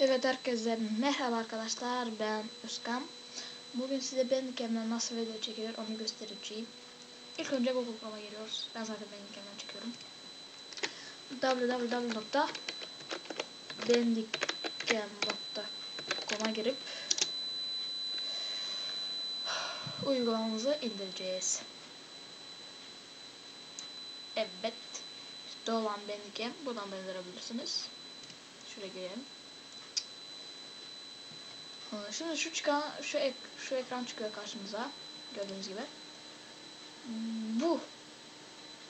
Evet herkese merhaba arkadaşlar ben Özkan. Bugün size Bandicam'den nasıl video çekilir onu göstereceğim. İlk önce Google Chrome'a giriyoruz. Ben zaten Bandicam'den çekiyorum. www.bandicam.com'a girip uygulamamızı indireceğiz. Evet. İşte olan Bandicam. Buradan da indirebilirsiniz. Şuraya girelim. Ee, Şimdi şu çıkan şu ek, şu ekran çıkıyor karşımıza. Gördüğünüz gibi. Hmm, Bu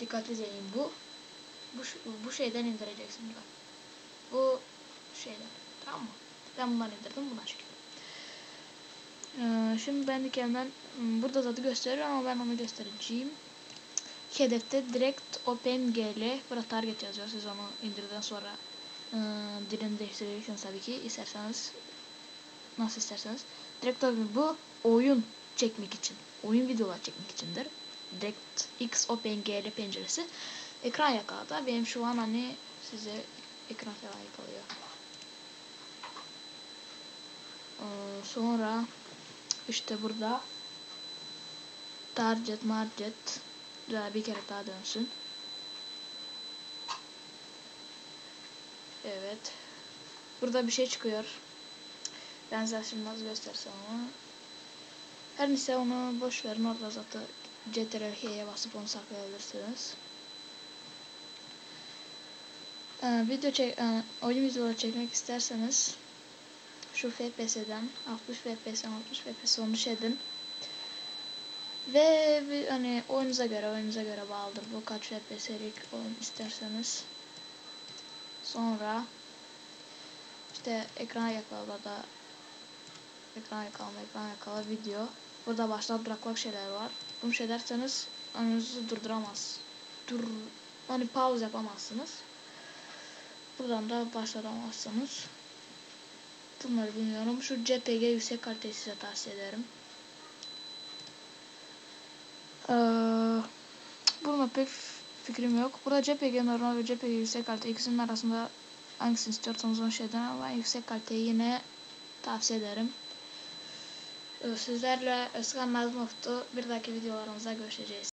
dikkatli izleyin bu bu bu şeyden indireceksiniz bak. Bu şeyden. Tamam mı? Ben bunları indirdim. Bundan çekiyorum. Ee, şimdi ben kendimden hmm, burada zaten gösteriyor ama ben onu göstereceğim. Hedefte direkt OpenGL burada target yazıyor. Siz onu indirdikten sonra e, dilini değiştirebilirsiniz tabii ki isterseniz nasıl isterseniz. Direkt tabii bu oyun çekmek için, oyun videolar çekmek içindir. Direkt X OpenGL penceresi ekran yakaladı. Benim şu an hani size ekran falan yakalıyor. Ee, sonra işte burada target market daha bir kere daha dönsün. Evet. Burada bir şey çıkıyor. Ben size şimdi nasıl göstersem ama. Her neyse onu boş verin. Orada zaten CTRL H'ye basıp onu saklayabilirsiniz. Ee, video çek, e, oyun videoları çekmek isterseniz şu FPS'den 60 FPS 60 FPS onu şey edin. Ve hani oyunuza göre oyunuza göre bağlıdır bu kaç FPS'lik oyun isterseniz. Sonra işte ekran yakala da ekran yakalama ekran yakala video. Burada başlat bırakmak şeyler var. Bunu şey derseniz önünüzü durduramaz. Dur hani pause yapamazsınız. Buradan da başlatamazsınız. Bunları bilmiyorum. Şu JPG yüksek kaliteyi size tavsiye ederim. Ee, bununla pek fikrim yok. Burada JPG normal ve JPG yüksek kalite ikisinin arasında hangisini istiyorsanız onu şeyden ama yüksek kaliteyi yine tavsiye ederim. Sizlərlə Özqan Məzmunovdur. Bir daqi videolarımıza görüşəcəksiniz.